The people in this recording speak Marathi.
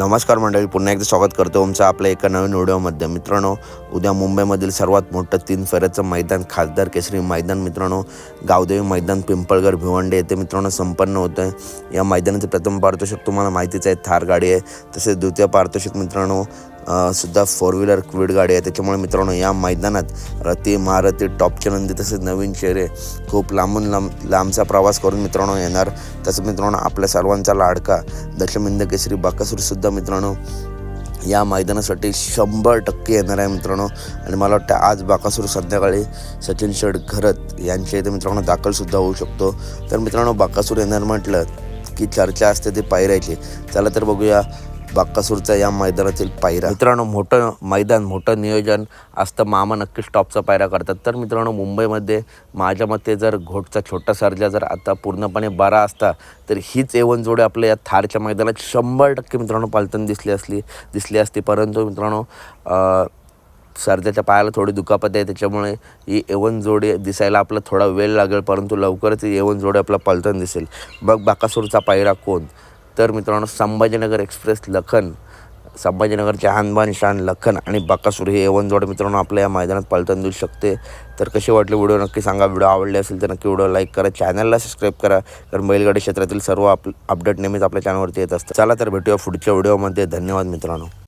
नमस्कार मंडळी पुन्हा एकदा स्वागत करतो तुमचं आपल्या एका नवीन व्हिडिओमध्ये मित्रांनो उद्या मुंबईमधील सर्वात मोठं तीन फेऱ्याचं मैदान खासदार केसरी मैदान मित्रांनो गावदेवी मैदान पिंपळगर भिवंडे येथे मित्रांनो संपन्न होतं आहे या मैदानाचं प्रथम पारितोषिक तुम्हाला माहितीच आहे थार गाडी आहे. तसेच द्वितीय पारितोषिक मित्रांनो सुद्धा फोर व्हीलर क्विड गाडी आहे. त्याच्यामुळे मित्रांनो या मैदानात रती महारथी टॉपचे नंदी तसेच नवीन चेहरे खूप लांबून लांब लांबचा प्रवास करून मित्रांनो येणार. तसं मित्रांनो आपल्या सर्वांचा लाडका दशमिंद केसरी बाकासूरसुद्धा मित्रांनो या मैदानासाठी शंभर टक्के येणार आहे मित्रांनो. आणि मला वाटतं आज बाकासूर संध्याकाळी सचिन शेड घरत यांच्या इथे मित्रांनो दाखलसुद्धा होऊ शकतो. तर मित्रांनो बाकासूर येणार म्हटलं की चर्चा असते ती पायऱ्याची. चला तर बघूया बाक्कासूरचा या मैदानातील पायरा मित्रांनो मोठं मैदान मोठं नियोजन. असतं मामा नक्कीच टॉपचा पायरा करतात. तर मित्रांनो मुंबईमध्ये माझ्या मते जर घोटचा छोटा सर्जा जर आता पूर्णपणे बरा असता तर हीच एवन जोडी आपल्या या थारच्या मैदानात शंभर टक्के मित्रांनो पालतन दिसली असली दिसली असती. परंतु मित्रांनो सर्जाच्या पायाला थोडी दुखापत आहे. त्याच्यामुळे ही एवन जोडी दिसायला आपला थोडा वेळ लागेल परंतु लवकरच ही एवन जोडी आपला पलतन दिसेल. मग बाकासूरचा पायरा कोण? तर मित्रांनो संभाजीनगर एक्सप्रेस लखन संभाजीनगरचे हानबान शान लखन आणि बाकासूर हे एवन जोड मित्रांनो आपल्या या मैदानात पलताना देऊ शकते. तर कसे वाटले व्हिडिओ नक्की सांगा. व्हिडिओ आवडले असेल तर नक्की व्हिडिओ लाईक करा. चॅनलला सबस्क्राईब करा. कारण बैलगाडी क्षेत्रातील सर्व आप अपडेट नेहमीच आपल्या चॅनलवरती येत असतात. चला तर भेटूया पुढच्या व्हिडिओमध्ये धन्यवाद मित्रांनो.